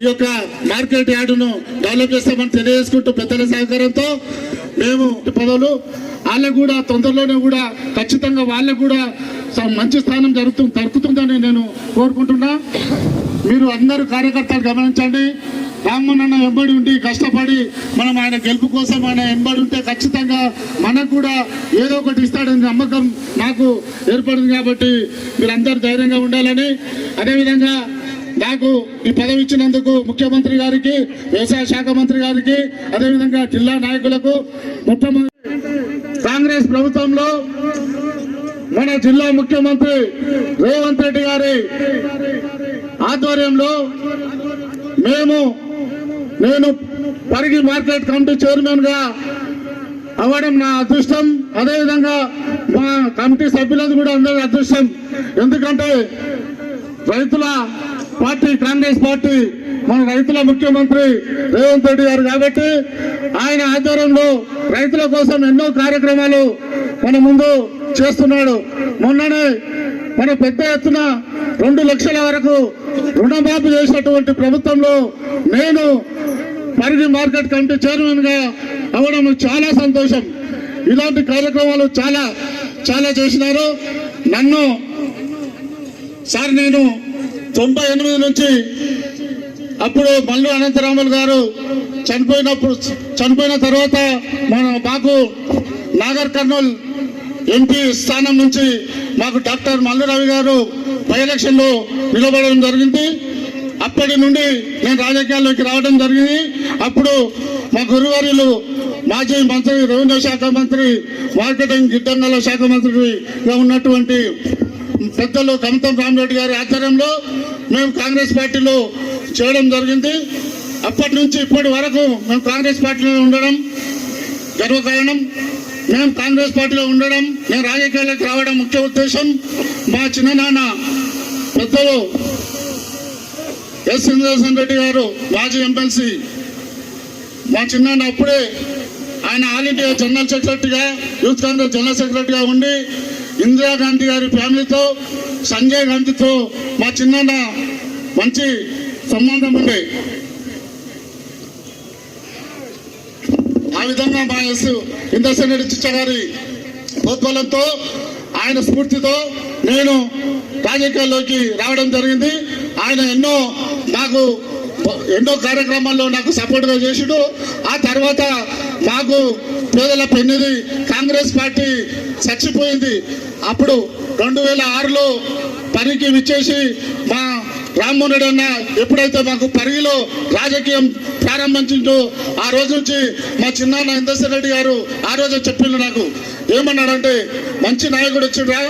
ఈ యొక్క market యార్డును develop చేస్తామని తెలియజేసుకుంటూ పెద్దల సహకారంతో మేము పదవులు వాళ్ళకు కూడా తొందరలోనే కూడా ఖచ్చితంగా వాళ్ళకు కూడా స- మంచి స్థానం జరుగుతుంది దొరుకుతుందని నేను కోరుకుంటున్నా. మీరు అందరూ కార్యకర్తలు గమనించండి. రామ్మోహన్ అన్న వెంబడి ఉండి కష్టపడి మనం ఆయన గెలుపు కోసం ఆయన వెంబడి ఉంటే ఖచ్చితంగా మనకు కూడా ఏదో ఒకటి ఇస్తాడని నమ్మకం నాకు ఏర్పడింది కాబట్టి మీరందరూ ధైర్యంగా ఉండాలని. అదేవిధంగా నాకు ఈ పదవి ఇచ్చినందుకు ముఖ్యమంత్రి గారికి వ్యవసాయ శాఖ మంత్రి గారికి అదేవిధంగా జిల్లా నాయకులకు మొట్టమొదటి కాంగ్రెస్ ప్రభుత్వంలో మన జిల్లా ముఖ్యమంత్రి రేవంత్ రెడ్డి గారి ఆధ్వర్యంలో మేము నేను పరిగి మార్కెట్ కమిటీ చైర్మన్గా అవ్వడం నా అదృష్టం. అదేవిధంగా మా కమిటీ సభ్యులది కూడా అందరి అదృష్టం. ఎందుకంటే రైతుల పార్టీ కాంగ్రెస్ పార్టీ మన రైతుల ముఖ్యమంత్రి రేవంత్ రెడ్డి గారు కాబట్టి ఆయన ఆధ్వర్యంలో రైతుల కోసం ఎన్నో కార్యక్రమాలు మన ముందు చేస్తున్నాడు. మొన్ననే మన పెద్ద ఎత్తున రెండు లక్షల వరకు రుణమాఫీ చేసినటువంటి ప్రభుత్వంలో నేను పరిధి మార్కెట్ కమిటీ చైర్మన్గా అవ్వడం చాలా సంతోషం. ఇలాంటి కార్యక్రమాలు చాలా చాలా చేసినారు. నన్ను సార్ నేను తొంభై ఎనిమిది నుంచి అప్పుడు మల్లు అనంతరాములు గారు చనిపోయినప్పుడు చనిపోయిన తర్వాత మన మాకు నాగర్ కర్నూల్ ఎంపీ స్థానం నుంచి మాకు డాక్టర్ మల్లు రవి గారు బై ఎలక్షన్లో నిలబడడం జరిగింది. అప్పటి నుండి నేను రాజకీయాల్లోకి రావడం జరిగింది. అప్పుడు మా గురువారులు మాజీ మంత్రి రెవెన్యూ శాఖ మంత్రి మార్కెటింగ్ గిడ్డంగల శాఖ మంత్రిగా ఉన్నటువంటి పెద్దలు కమతం రామరెడ్డి గారి ఆధ్వర్యంలో మేము కాంగ్రెస్ పార్టీలో చేయడం జరిగింది. అప్పటి నుంచి ఇప్పటి వరకు మేము కాంగ్రెస్ పార్టీలో ఉండడం గర్వకారణం. మేము కాంగ్రెస్ పార్టీలో ఉండడం నేను రాజకీయాలకు రావడం ముఖ్య ఉద్దేశం. మా చిన్ననాన్న పెద్దలు ఎస్ ఇంద్రసేన్ రెడ్డి గారు మాజీ ఎమ్మెల్సీ. మా చిన్నాన్న అప్పుడే ఆయన ఆల్ ఇండియా జనరల్ సెక్రటరీగా యూత్ కాంగ్రెస్ జనరల్ సెక్రటరీగా ఉండి ఇందిరాగాంధీ గారి ఫ్యామిలీతో సంజయ్ గాంధీతో మా చిన్నాన్న మంచి సంబంధం ఉండే. ఆ విధంగా మా ఎస్ ఇంద్రసేన్ రెడ్డి చిచ్చ గారి ప్రోత్బలంతో ఆయన స్ఫూర్తితో నేను రాజకీయాల్లోకి రావడం జరిగింది. ఆయన ఎన్నో నాకు ఎన్నో కార్యక్రమాల్లో నాకు సపోర్ట్గా చేసిడు. ఆ తర్వాత నాకు పేదల పెన్నిది కాంగ్రెస్ పార్టీ చచ్చిపోయింది. అప్పుడు రెండు వేల ఆరులో పనికి విచ్చేసి మా రామ్మోహన్ రెడ్డి అన్న ఎప్పుడైతే మాకు పరిగిలో రాజకీయం ప్రారంభించిందో ఆ రోజు నుంచి మా చిన్నాన్న ఇందర్శన్ రెడ్డి గారు ఆ రోజు చెప్పిండు నాకు. ఏమన్నాడంటే మంచి నాయకుడు వచ్చిండ్రా